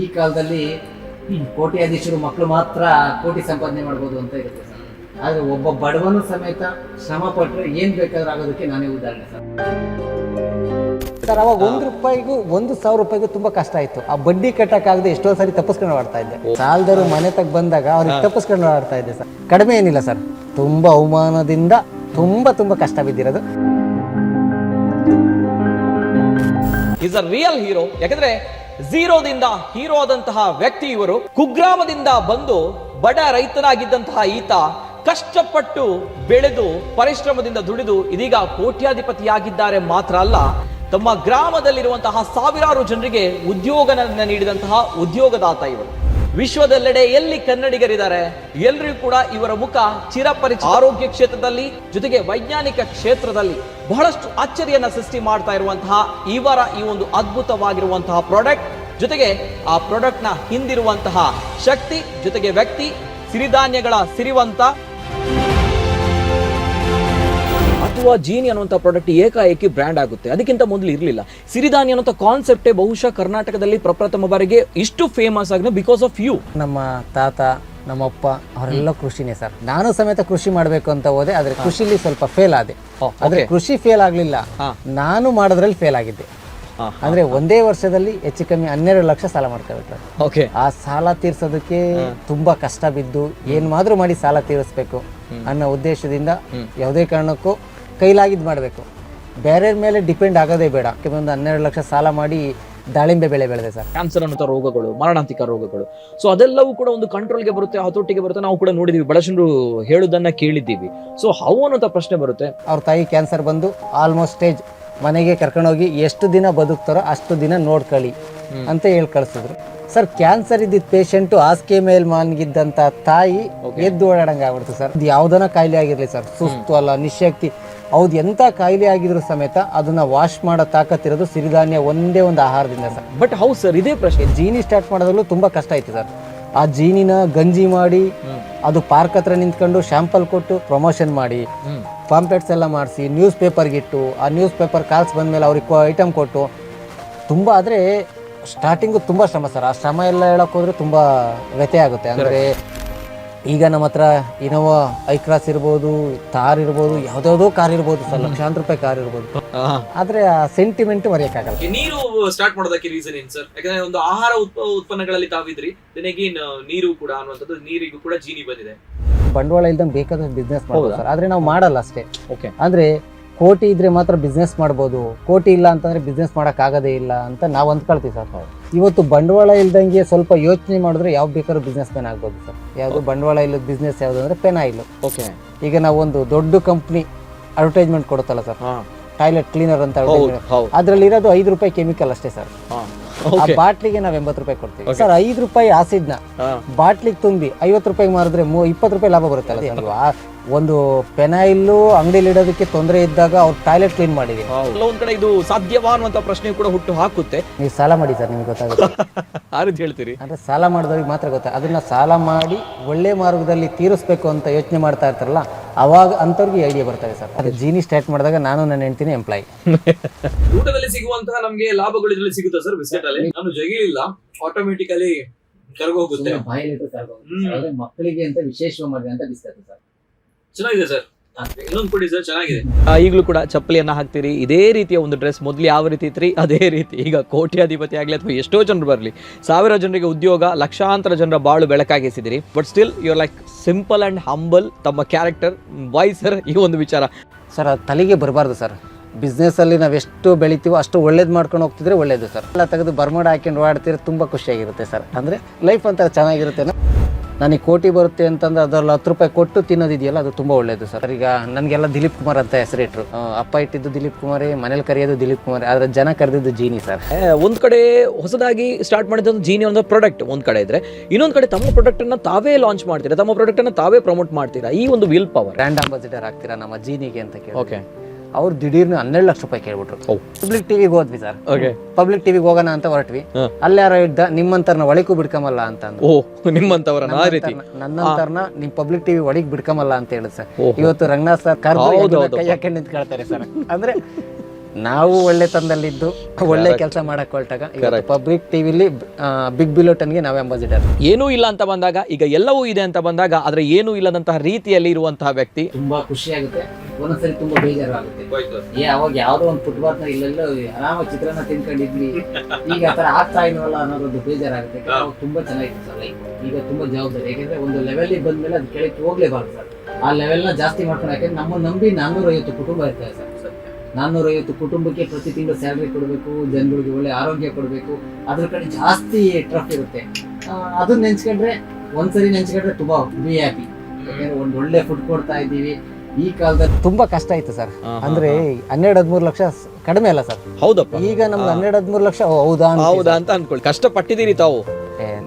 ಈ ಕಾಲದಲ್ಲಿ ಕೋಟ್ಯಾಧೀಶರು ಮಕ್ಕಳು ಮಾತ್ರ ಕೋಟಿ ಸಂಪಾದನೆ ಮಾಡ್ಬೋದು ಅಂತ ಇರುತ್ತೆ ಸರ್. ಆದರೆ ಒಬ್ಬ ಬಡವನು ಸಮೇತ ಶ್ರಮ ಪಟ್ಟರೆ ಏನು ಬೇಕಾದ್ರೂ ಆಗೋದಕ್ಕೆ ನಾನೇ ಉದಾಹರಣೆ ಸರ್. ಸರ್ ಅವಾಗ ಒಂದು ರೂಪಾಯಿಗೂ ಒಂದು ಸಾವಿರ ರೂಪಾಯಿಗೂ ತುಂಬಾ ಕಷ್ಟ ಆಯ್ತು. ಆ ಬಡ್ಡಿ ಕಟ್ಟಕ್ಕಾಗದೆ ಎಷ್ಟೋ ಸಾರಿ ತಪ್ಪಿಸ್ಕೊಂಡು ಆಡ್ತಾ ಇದ್ದೆ. ಸಾಲದವರು ಮನೆ ತಗ ಬಂದಾಗ ಅವ್ರಿಗೆ ತಪ್ಪಿಸ್ಕೊಂಡು ಆಡ್ತಾ ಇದ್ದೆ ಸರ್. ಕಡಿಮೆ ಏನಿಲ್ಲ ಸರ್. ತುಂಬಾ ಅವಮಾನದಿಂದ ತುಂಬಾ ತುಂಬಾ ಕಷ್ಟ ಬಿದ್ದಿರೋದು. ಇಸ್ ಅ ರಿಯಲ್ ಹೀರೋ ಯಾಕಂದ್ರೆ ಝೀರೋದಿಂದ ಹೀರೋ ಆದಂತಹ ವ್ಯಕ್ತಿ ಇವರು. ಕುಗ್ರಾಮದಿಂದ ಬಂದು ಬಡ ರೈತನಾಗಿದ್ದಂತಹ ಈತ ಕಷ್ಟಪಟ್ಟು ಬೆಳೆದು ಪರಿಶ್ರಮದಿಂದ ದುಡಿದು ಇದೀಗ ಕೋಟ್ಯಾಧಿಪತಿಯಾಗಿದ್ದಾರೆ ಮಾತ್ರ ಅಲ್ಲ, ತಮ್ಮ ಗ್ರಾಮದಲ್ಲಿರುವಂತಹ ಸಾವಿರಾರು ಜನರಿಗೆ ಉದ್ಯೋಗನ ನೀಡಿದಂತಹ ಉದ್ಯೋಗದಾತ ಇವರು. ವಿಶ್ವದೆಲ್ಲೆಡೆ ಎಲ್ಲಿ ಕನ್ನಡಿಗರಿದ್ದಾರೆ? ಎಲ್ರಿಗೂ ಕೂಡ ಇವರ ಮುಖ ಚಿರಪರಿಚ ಆರೋಗ್ಯ ಕ್ಷೇತ್ರದಲ್ಲಿ, ಜೊತೆಗೆ ವೈಜ್ಞಾನಿಕ ಕ್ಷೇತ್ರದಲ್ಲಿ ಬಹಳಷ್ಟು ಅಚ್ಚರಿಯನ್ನ ಸೃಷ್ಟಿ ಮಾಡ್ತಾ ಇರುವಂತಹ ಇವರ ಈ ಒಂದು ಅದ್ಭುತವಾಗಿರುವಂತಹ ಪ್ರಾಡಕ್ಟ್ ಜೊತೆಗೆ ಆ ಪ್ರಾಡಕ್ಟ್ನ ಹಿಂದಿರುವಂತಹ ಶಕ್ತಿ, ಜೊತೆಗೆ ವ್ಯಕ್ತಿ, ಸಿರಿಧಾನ್ಯಗಳ ಸಿರಿವಂತ. ಅಥವಾ ಜೀನಿ ಅನ್ನುವಂಥ ಪ್ರಾಡಕ್ಟ್ ಏಕಾಏಕಿ ಬ್ರ್ಯಾಂಡ್ ಆಗುತ್ತೆ. ಅದಕ್ಕಿಂತ ಮೊದಲು ಇರಲಿಲ್ಲ. ಸಿರಿಧಾನ್ಯ ಅನ್ನುವಂಥ ಕಾನ್ಸೆಪ್ಟೇ ಬಹುಶಃ ಕರ್ನಾಟಕದಲ್ಲಿ ಪ್ರಪ್ರಥಮ ಬಾರಿಗೆ ಇಷ್ಟು ಫೇಮಸ್ ಆಗಿದೆ ಬಿಕಾಸ್ ಆಫ್ ಯು ನಮ್ಮ ತಾತ ನಮ್ಮಪ್ಪ ಅವರೆಲ್ಲ ಕೃಷಿನೇ ಸರ್. ನಾನು ಸಮೇತ ಕೃಷಿ ಮಾಡಬೇಕು ಅಂತ ಹೋದೆ ಆದ್ರೆ ಕೃಷಿಲಿ ಸ್ವಲ್ಪ ಫೇಲ್ ಆದೆ. ಆದ್ರೆ ಕೃಷಿ ಫೇಲ್ ಆಗಲಿಲ್ಲ. ನಾನು ಮಾಡೋದ್ರಲ್ಲಿ ಫೇಲ್ ಆಗಿದ್ದೆ. ಅಂದ್ರೆ ಒಂದೇ ವರ್ಷದಲ್ಲಿ ಹೆಚ್ಚು ಕಮ್ಮಿ ಹನ್ನೆರಡು ಲಕ್ಷ ಸಾಲ ಮಾಡ್ಕೋಬೇಕು ಓಕೆ ಆ ಸಾಲ ತೀರ್ಸೋದಕ್ಕೆ ತುಂಬಾ ಕಷ್ಟ ಬಿದ್ದು ಏನ್ ಮಾದ್ರೂ ಮಾಡಿ ಸಾಲ ತೀರಿಸಬೇಕು ಅನ್ನೋ ಉದ್ದೇಶದಿಂದ ಯಾವುದೇ ಕಾರಣಕ್ಕೂ ಕೈಲಾಗಿದ್ ಮಾಡಬೇಕು. ಬೇರೆಯವ್ರ ಮೇಲೆ ಡಿಪೆಂಡ್ ಆಗೋದೇ ಬೇಡ. ಕೆಲವೊಂದು ಹನ್ನೆರಡು ಲಕ್ಷ ಸಾಲ ಮಾಡಿ ದಾಳಿಂಬೆ ಬೆಳೆ ಬೆಳೆದೆ ಸರ್. ಕ್ಯಾನ್ಸರ್ ಅನ್ನುವಂಥ ರೋಗಗಳು ಮರಣಾಂತಿಕ ರೋಗಗಳು. ಸೊ ಅದೆಲ್ಲವೂ ಕೂಡ ಒಂದು ಕಂಟ್ರೋಲ್ಗೆ ಬರುತ್ತೆ ಹತೋಟಿಗೆ ಬರುತ್ತೆ ನಾವು ಕೂಡ ನೋಡಿದೀವಿ. ಬಹಳಷ್ಟು ಹೇಳುದನ್ನ ಕೇಳಿದ್ದೀವಿ. ಸೊ ಹೌ ಅನ್ನುವಂಥ ಪ್ರಶ್ನೆ ಬರುತ್ತೆ. ಅವ್ರ ತಾಯಿ ಕ್ಯಾನ್ಸರ್ ಬಂದು ಆಲ್ಮೋಸ್ಟ್ ಸ್ಟೇಜ್ ಮನೆಗೆ ಕರ್ಕೊಂಡೋಗಿ ಎಷ್ಟು ದಿನ ಬದುಕ್ತಾರೋ ಅಷ್ಟು ದಿನ ನೋಡ್ಕೊಳ್ಳಿ ಅಂತ ಹೇಳಿ ಕಳಿಸಿದ್ರು. ಸರ್ ಕ್ಯಾನ್ಸರ್ ಇದ್ದಿದ್ದ ಪೇಷಂಟು ಹಾಸಿಗೆ ಮೇಲೆ ಮಲಗಿದ್ದಂತ ತಾಯಿ ಎದ್ದು ಓಡಾಡಂಗೆ ಆಗ್ಬಿಡ್ತು ಸರ್. ಇದು ಯಾವ್ದನ ಕಾಯಿಲೆ ಆಗಿರಲಿ ಸರ್. ಸುಸ್ತು ಅಲ್ಲ ನಿಶಕ್ತಿ ಹೌದು ಎಂತ ಕಾಯಿಲೆ ಆಗಿದ್ರು ಸಮೇತ ಅದನ್ನ ವಾಶ್ ಮಾಡೋ ತಾಕತ್ತಿರೋದು ಸಿರಿಧಾನ್ಯ ಒಂದೇ ಒಂದು ಆಹಾರದಿಂದ ಸರ್. ಬಟ್ ಹೌದು ಸರ್ ಇದೇ ಪ್ರಶ್ನೆ. ಜೀನಿ ಸ್ಟಾರ್ಟ್ ಮಾಡೋದ್ರಲ್ಲೂ ತುಂಬಾ ಕಷ್ಟ ಆಯ್ತು ಸರ್. ಆ ಜೀನಿನ ಗಂಜಿ ಮಾಡಿ ಅದು ಪಾರ್ಕ್ ಹತ್ರ ನಿಂತ್ಕೊಂಡು ಶಾಂಪಲ್ ಕೊಟ್ಟು ಪ್ರಮೋಷನ್ ಮಾಡಿ ಪಾಂಪ್ಲೆಟ್ಸ್ ಎಲ್ಲ ಮಾಡಿಸಿ ನ್ಯೂಸ್ ಪೇಪರ್ಗೆ ಇಟ್ಟು ಆ ನ್ಯೂಸ್ ಪೇಪರ್ ಕಾಲ್ಸ್ ಬಂದಮೇಲೆ ಅವ್ರಿಗೆ ಐಟಮ್ ಕೊಟ್ಟು ತುಂಬ ಆದರೆ ಸ್ಟಾರ್ಟಿಂಗು ತುಂಬ ಶ್ರಮ ಸರ್. ಆ ಶ್ರಮ ಎಲ್ಲ ಹೇಳೋಕ್ಕೋದ್ರೆ ತುಂಬ ವ್ಯಥೆ ಆಗುತ್ತೆ. ಅಂದರೆ ಈಗ ನಮ್ಮ ಹತ್ರ ಇನೋವಾ ಐ ಕ್ರಾಸ್ ಇರ್ಬೋದು ಥಾರ್ ಇರ್ಬೋದು ಯಾವ್ದಾವ್ದೋ ಕಾರ್ ಇರ್ಬೋದು ಸರ್ ಲಕ್ಷಾಂತರ ರೂಪಾಯಿ ಕಾರ್ ಇರ್ಬೋದು. ಆದ್ರೆ ಆ ಸೆಂಟಿಮೆಂಟ್ ಮರೆಯಕ್ಕಾಗಲ್ಲ. ನೀರು ಸ್ಟಾರ್ಟ್ ಮಾಡೋದಕ್ಕೆ ರೀಸನ್ ಏನ್ ಸರ್ ಯಾಕಂದ್ರೆ ಒಂದು ಆಹಾರ ಉತ್ಪ ಉತ್ಪನ್ನಗಳಲ್ಲಿ ತಾವಿದ್ರಿ ದೆನ್ ನೀರು ಕೂಡ ಅನ್ನುವಂಥದ್ದು ನೀರಿಗೂ ಕೂಡ ಜೀನಿ ಬಂದಿದೆ. ಬಂಡವಾಳ ಇಲ್ದಂಗೆ ಬೇಕಾದಷ್ಟು ಬಿಸ್ನೆಸ್ ಮಾಡ್ಬೋದು ಸರ್ ಆದ್ರೆ ನಾವು ಮಾಡಲ್ಲ ಅಷ್ಟೇ. ಓಕೆ ಅಂದ್ರೆ ಕೋಟಿ ಇದ್ರೆ ಮಾತ್ರ ಬಿಸ್ನೆಸ್ ಮಾಡ್ಬೋದು. ಕೋಟಿ ಇಲ್ಲ ಅಂತಂದ್ರೆ ಬಿಸ್ನೆಸ್ ಮಾಡೋಕ್ಕಾಗೋದೇ ಆಗದೇ ಇಲ್ಲ ಅಂತ ನಾವು ಅಂದ್ಕೊಳ್ತೀವಿ ಸರ್ ಇವತ್ತು ಬಂಡವಾಳ ಇಲ್ದಂಗೆ ಸ್ವಲ್ಪ ಯೋಚನೆ ಮಾಡಿದ್ರೆ ಯಾವ ಬೇಕಾದ್ರೂ ಬಿಸ್ನೆಸ್ ಮ್ಯಾನ್ ಆಗ್ಬೋದು ಸರ್. ಯಾವುದು ಬಂಡವಾಳ ಇಲ್ಲದ ಬಿಸ್ನೆಸ್ ಯಾವುದು ಅಂದ್ರೆ ಪೆನಾಯಿಲ್ ಓಕೆ ಈಗ ನಾವು ಒಂದು ದೊಡ್ಡ ಕಂಪ್ನಿ ಅಡ್ವರ್ಟೈಸ್ಮೆಂಟ್ ಕೊಡುತ್ತಲ್ಲ ಸರ್. ಟಾಯ್ಲೆಟ್ ಕ್ಲೀನರ್ ಅಂತ. ಅದ್ರಲ್ಲಿ ಇರೋದು ಐದು ರೂಪಾಯಿ ಕೆಮಿಕಲ್ ಅಷ್ಟೇ ಸರ್. ಆ ಬಾಟ್ಲಿಗೆ ನಾವ್ ಎಂಬತ್ತು ರೂಪಾಯಿ ಕೊಡ್ತೀವಿ. ಸರ್ ಐದು ರೂಪಾಯಿ ಆಸಿದ್ನ ಬಾಟ್ಲಿಗೆ ತುಂಬಿ ಐವತ್ತು ರೂಪಾಯಿಗೆ ಮಾರಿದ್ರೆ ಇಪ್ಪತ್ತು ರೂಪಾಯಿ ಲಾಭ ಬರುತ್ತಲ್ಲ ನೀವು ಆ ಒಂದು ಪೆನಾಯಿಲ್ಲು ಅಂಗಡಿಲಿ ಇಡೋದಕ್ಕೆ ತೊಂದರೆ ಇದ್ದಾಗ ಅವ್ರು ಟಾಯ್ಲೆಟ್ ಕ್ಲೀನ್ ಮಾಡಿದೆ ಕೆಲವೊಂದ್ ಕಡೆ ಇದು ಸಾಧ್ಯವಾ ಅನ್ನುವಂತ ಪ್ರಶ್ನೆ ಕೂಡ ಹುಟ್ಟು ಹಾಕುತ್ತೆ. ನೀವು ಸಾಲ ಮಾಡಿ ಸರ್ ನಿಮ್ಗೆ ಗೊತ್ತಾಗುತ್ತೆ. ಆ ರೀತಿ ಹೇಳ್ತೀರಿ? ಅಂದ್ರೆ ಸಾಲ ಮಾಡಿದವ್ರಿಗೆ ಮಾತ್ರ ಗೊತ್ತಾ? ಅದನ್ನ ಸಾಲ ಮಾಡಿ ಒಳ್ಳೆ ಮಾರ್ಗದಲ್ಲಿ ತೀರಿಸ್ಬೇಕು ಅಂತ ಯೋಚನೆ ಮಾಡ್ತಾ ಇರ್ತಾರಲ್ಲ ಅವಾಗ ಅಂತವ್ರಿಗೆ ಐಡಿಯಾ ಬರ್ತದೆ ಸರ್. ಅದು ಜೀನಿ ಸ್ಟಾರ್ಟ್ ಮಾಡಿದಾಗ ನಾನು ನನ್ನ ಹೆಂಡ್ತೀನಿ ಎಂಪ್ಲಾಯ್ ಊಟದಲ್ಲಿ ಸಿಗುವಂತಹ ನಮ್ಗೆ ಲಾಭಗಳು ಇದರಲ್ಲಿ ಸಿಗುತ್ತೆ ಸರ್ ಬಿಸ್ಕೆಟ್ ಅಲ್ಲಿ? ನಾನು ಜಗಿಲಿಲ್ಲ ಆಟೋಮೆಟಿಕಲಿ ಕರ್ಗೋಗುತ್ತೆ. ಮಕ್ಕಳಿಗೆ ಅಂತ ವಿಶೇಷವಾಗಿ ಮಾಡಿದೆ ಅಂತ ಬಿಸ್ಕೆಟ್ ಸರ್. ಚೆನ್ನಾಗಿದೆ ಸರ್. ಇನ್ನೊಂದು ಕೊಡಿ ಸರ್ ಚೆನ್ನಾಗಿದೆ. ಈಗಲೂ ಕೂಡ ಚಪ್ಪಲಿಯನ್ನ ಹಾಕ್ತೀರಿ. ಇದೇ ರೀತಿಯ ಒಂದು ಡ್ರೆಸ್ ಮೊದಲು ಯಾವ ರೀತಿ ಇತ್ರಿ? ಅದೇ ರೀತಿ. ಈಗ ಕೋಟ್ಯಾಧಿಪತಿ ಆಗಲಿ ಅಥವಾ ಎಷ್ಟೋ ಜನರು ಬರಲಿ ಸಾವಿರ ಜನರಿಗೆ ಉದ್ಯೋಗ ಲಕ್ಷಾಂತರ ಜನರ ಬಾಳು ಬೆಳಕಾಗಿಸಿದಿರಿ. But still you like simple and humble ತಮ್ಮ ಕ್ಯಾರೆಕ್ಟರ್ ವೈ ಸರ್ ಈ ಒಂದು ವಿಚಾರ. ಸರ್ ಅದು ತಲೆಗೆ ಬರಬಾರ್ದು ಸರ್. ಬಿಸ್ನೆಸ್ಸಲ್ಲಿ ನಾವು ಎಷ್ಟು ಬೆಳಿತೀವೋ ಅಷ್ಟು ಒಳ್ಳೇದು ಮಾಡ್ಕೊಂಡು ಹೋಗ್ತಿದ್ರೆ ಒಳ್ಳೇದು ಸರ್. ಎಲ್ಲ ತೆಗೆದು ಬರ್ಮಡ ಹಾಕೊಂಡು ಓಡಾಡ್ತಿದ್ರೆ ತುಂಬ ಖುಷಿಯಾಗಿರುತ್ತೆ ಸರ್. ಅಂದರೆ ಲೈಫ್ ಅಂತ ಚೆನ್ನಾಗಿರುತ್ತೆ. ನನಗೆ ಕೋಟಿ ಬರುತ್ತೆ ಅಂತಂದ್ರೆ ಅದರಲ್ಲಿ ಹತ್ತು ರೂಪಾಯಿ ಕೊಟ್ಟು ತಿನ್ನೋದಿದೆಯಲ್ಲ ಅದು ತುಂಬ ಒಳ್ಳೆಯದು ಸರ್. ಈಗ ನನಗೆಲ್ಲ ದಿಲೀಪ್ ಕುಮಾರ್ ಅಂತ ಹೆಸರಿಟ್ರು. ಅಪ್ಪ ಇಟ್ಟಿದ್ದು ದಿಲೀಪ್ ಕುಮಾರೇ ಮನೇಲಿ ಕರೆಯೋದು ದಿಲೀಪ್ ಕುಮಾರ್ ಆದರೆ ಜನ ಕರೆದಿದ್ದು ಜೀನಿ ಸರ್. ಒಂದು ಕಡೆ ಹೊಸದಾಗಿ ಸ್ಟಾರ್ಟ್ ಮಾಡಿದ ಜೀನಿ ಒಂದು ಪ್ರಾಡಕ್ಟ್ ಒಂದು ಕಡೆ ಇದ್ರೆ ಇನ್ನೊಂದು ಕಡೆ ತಮ್ಮ ಪ್ರಾಡಕ್ಟ್ ಅನ್ನ ತಾವೇ ಲಾಂಚ್ ಮಾಡ್ತೀರಾ? ತಮ್ಮ ಪ್ರಾಡಕ್ಟ್ ಅನ್ನ ತಾವೇ ಪ್ರಮೋಟ್ ಮಾಡ್ತೀರಾ? ಈ ಒಂದು ವಿಲ್ ಪವರ್ ಬ್ರ್ಯಾಂಡ್ ಅಂಬಾಸಿಡರ್ ಆಗ್ತೀರಾ ನಮ್ಮ ಜೀನಿಗೆ ಅಂತ ಕೇಳಿ ಓಕೆ ಅವ್ರು ದಿಢೀರ್ನ ಹನ್ನೆರಡು ಲಕ್ಷ ರೂಪಾಯಿ ಕೇಳ್ಬಿಟ್ರು. ಪಬ್ಲಿಕ್ ಟಿವಿಗೆ ಹೋದ್ವಿ ಸರ್. ಓಕೆ ಪಬ್ಲಿಕ್ ಟಿವಿಗೆ ಹೋಗೋಣ ಅಂತ ಹೊರಟ್ವಿ. ಅಲ್ಲಾರ ಅಲ್ಲಿ ಯಾರೋ ಇದ್ದ ನಿಮ್ಮಂತರ್ನ ಒಳಗೂ ಬಿಡ್ಕಮಲ್ಲ ಅಂತ ಅಂದ್ರು. ಓ ನಿಮ್ಮಂತವರನ್ನ ಆ ರೀತಿ. ನನ್ನಂತರ್ನ ನಿಮ್ ಪಬ್ಲಿಕ್ ಟಿವಿ ಒಳಗ್ ಬಿಡ್ಕಮಲ್ಲ ಅಂತ ಹೇಳುದು ಸರ್. ಇವತ್ತು ರಂಗನಾಥ್ ಸರ್ ಕರ್ದು. ಕೈ ಹಾಕೊಂಡು ನಿಂತ್ಕೊಳ್ತಾರೆ ಸರ್. ಅಂದ್ರೆ ನಾವು ಒಳ್ಳೆ ತಂದಲ್ಲಿದ್ದು ಒಳ್ಳೆ ಕೆಲಸ ಮಾಡಕ್ ಹೊರಟಾಗ ಪಬ್ಲಿಕ್ ಟಿವಿಲಿ ಬಿಗ್ ಬಿಲೋಟನ್ಗೆ ನಾವೇ ಅಂಬಾಸಿಡರ್ ಏನೂ ಇಲ್ಲ ಅಂತ ಬಂದಾಗ ಈಗ ಎಲ್ಲವೂ ಇದೆ ಅಂತ ಬಂದಾಗ ಆದ್ರೆ ಏನೂ ಇಲ್ಲದಂತಹ ರೀತಿಯಲ್ಲಿ ಇರುವಂತಹ ವ್ಯಕ್ತಿ. ತುಂಬಾ ಖುಷಿ ಆಗುತ್ತೆ ಒಂದೊಂದ್ಸರಿ ತುಂಬಾ ಬೇಜಾರು ಆಗುತ್ತೆ ಏ ಅವಾಗ ಯಾವ್ದೋ ಒಂದು ಫುಟ್ಬಾಲ್ ಇಲ್ಲೆಲ್ಲ ಆರಾಮಾಗಿ ಚಿತ್ರಾನ್ನ ತಿನ್ಕೊಂಡಿದ್ವಿ. ಈಗ ಆತರ ಆಗ್ತಾ ಇಲ್ವಲ್ಲ ಅನ್ನೋದೊಂದು ಬೇಜಾರಾಗುತ್ತೆ. ಅವಾಗ ತುಂಬಾ ಚೆನ್ನಾಗಿತ್ತು ಸರ್ ಲೈಫ್ ಈಗ ತುಂಬಾ ಜವಾಬ್ದಾರಿ. ಯಾಕಂದ್ರೆ ಒಂದು ಲೆವೆಲ್ ಬಂದ್ಮೇಲೆ ಅದು ಕೆಳಕ್ಕೆ ಹೋಗ್ಲೇಬಾರ್ದು ಸರ್ ಆ ಲೆವೆಲ್ನ ಜಾಸ್ತಿ ಮಾಡ್ಕೊಂಡು ಯಾಕಂದ್ರೆ ನಮ್ಮ ನಂಬಿ ನಾನ್ನೂರ ಐವತ್ತು ಕುಟುಂಬ ಇರ್ತದೆ ಸರ್ ನಾನ್ನೂರ ಐವತ್ತು ಕುಟುಂಬಕ್ಕೆ ಪ್ರತಿ ತಿಂಗಳು ಸ್ಯಾಲ್ರಿ ಕೊಡಬೇಕು ಜನಗಳಿಗೆ ಒಳ್ಳೆ ಆರೋಗ್ಯ ಕೊಡಬೇಕು. ಅದ್ರ ಕಡೆ ಜಾಸ್ತಿ ಟ್ರಫ್ ಇರುತ್ತೆ. ಅದನ್ನ ನೆನ್ಸ್ಕೊಂಡ್ರೆ ಒಂದ್ಸರಿ ನೆನ್ಸ್ಕೊಂಡ್ರೆ ತುಂಬಾ ಬಿ ಹ್ಯಾಪಿ ಯಾಕಂದ್ರೆ ಒಂದ್ ಒಳ್ಳೆ ಫುಡ್ ಕೊಡ್ತಾ ಇದ್ದೀವಿ. ಈ ಕಾಲದಲ್ಲಿ ತುಂಬಾ ಕಷ್ಟ ಆಯ್ತು ಸರ್. ಅಂದ್ರೆ ಹನ್ನೆರಡು ಹದಿಮೂರು ಲಕ್ಷ ಕಡಿಮೆ ಅಲ್ಲ ಸರ್. ಹೌದಪ್ಪ. ಈಗ ನಮ್ಗೆ ಹನ್ನೆರಡು ಹದಿಮೂರು ಲಕ್ಷ ಹೌದಾ ಅಂತ ಹೌದಾ ಅಂತ ಅನ್ಕೊಳ್ಳಿ. ಕಷ್ಟ ಪಟ್ಟಿದ್ದೀರಿ ತಾವು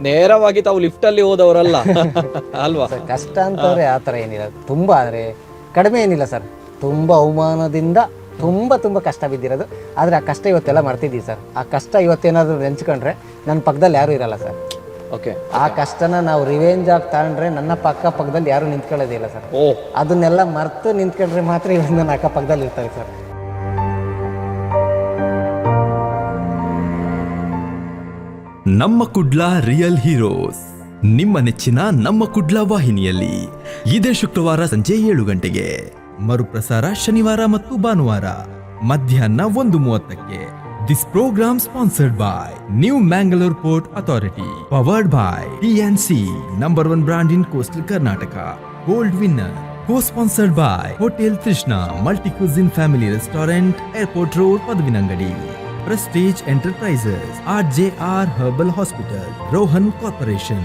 ನೇರವಾಗಿ ತಾವು ಲಿಫ್ಟ್ ಅಲ್ಲಿ ಹೋದವರಲ್ಲ. ಅಲ್ವಾ? ಕಷ್ಟ ಅಂತಂದ್ರೆ ಆತರ ಏನಿಲ್ಲ. ತುಂಬಾ ಅಂದ್ರೆ ಕಡಿಮೆ ಏನಿಲ್ಲ ಸರ್. ತುಂಬಾ ಅವಮಾನದಿಂದ ತುಂಬಾ ತುಂಬಾ ಕಷ್ಟ ಬಿದ್ದಿರೋದು. ಆದ್ರೆ ಆ ಕಷ್ಟ ಇವತ್ತೆಲ್ಲ ಮಾಡ್ತಿದ್ದೀವಿ ಸರ್. ಆ ಕಷ್ಟ ಇವತ್ತೇನಾದ್ರೂ ನೆಂಚ್ಕೊಂಡ್ರೆ ನನ್ನ ಪಕ್ಕದಲ್ಲಿ ಯಾರು ಇರಲ್ಲ ಸರ್. ಓಕೆ ಆ ಕಷ್ಟನ ನಾವು ರಿವೆಂಜ್ ಆಗಿ ತಗೊಂಡ್ರೆ ನನ್ನ ಪಕ್ಕ ಪಕ್ಕದಲ್ಲಿ ಯಾರು ನಿಂತ್ಕೊಳ್ಳೋದಿಲ್ಲ ಸರ್. ಓ. ಅದನ್ನೆಲ್ಲ ಮರೆತು ನಿಂತ್ಕೊಂಡ್ರೆ ಮಾತ್ರ ನನ್ನ ಅಕ್ಕ ಪಕ್ಕದಲ್ಲಿ ಇರ್ತಾರೆ ಸರ್. ನಮ್ಮ ಕುಡ್ಲ ರಿಯಲ್ ಹೀರೋಸ್. ನಿಮ್ಮ ನೆಚ್ಚಿನ ನಮ್ಮ ಕುಡ್ಲ ವಾಹಿನಿಯಲ್ಲಿ ಇದೇ ಶುಕ್ರವಾರ ಸಂಜೆ ಏಳು ಗಂಟೆಗೆ ಮರುಪ್ರಸಾರ ಶನಿವಾರ ಮತ್ತು ಭಾನುವಾರ ಮಧ್ಯಾಹ್ನ ಒಂದು ಮೂವತ್ತಕ್ಕೆ. This program sponsored by New Mangalore Port Authority, powered by C number one brand in coastal Karnataka, gold winner. Co-sponsored by Hotel Trishna Multi Cuisine Family Restaurant, Airport Road, Padvinangadi. Prestige Enterprises, RJR Herbal Hospital, Rohan Corporation,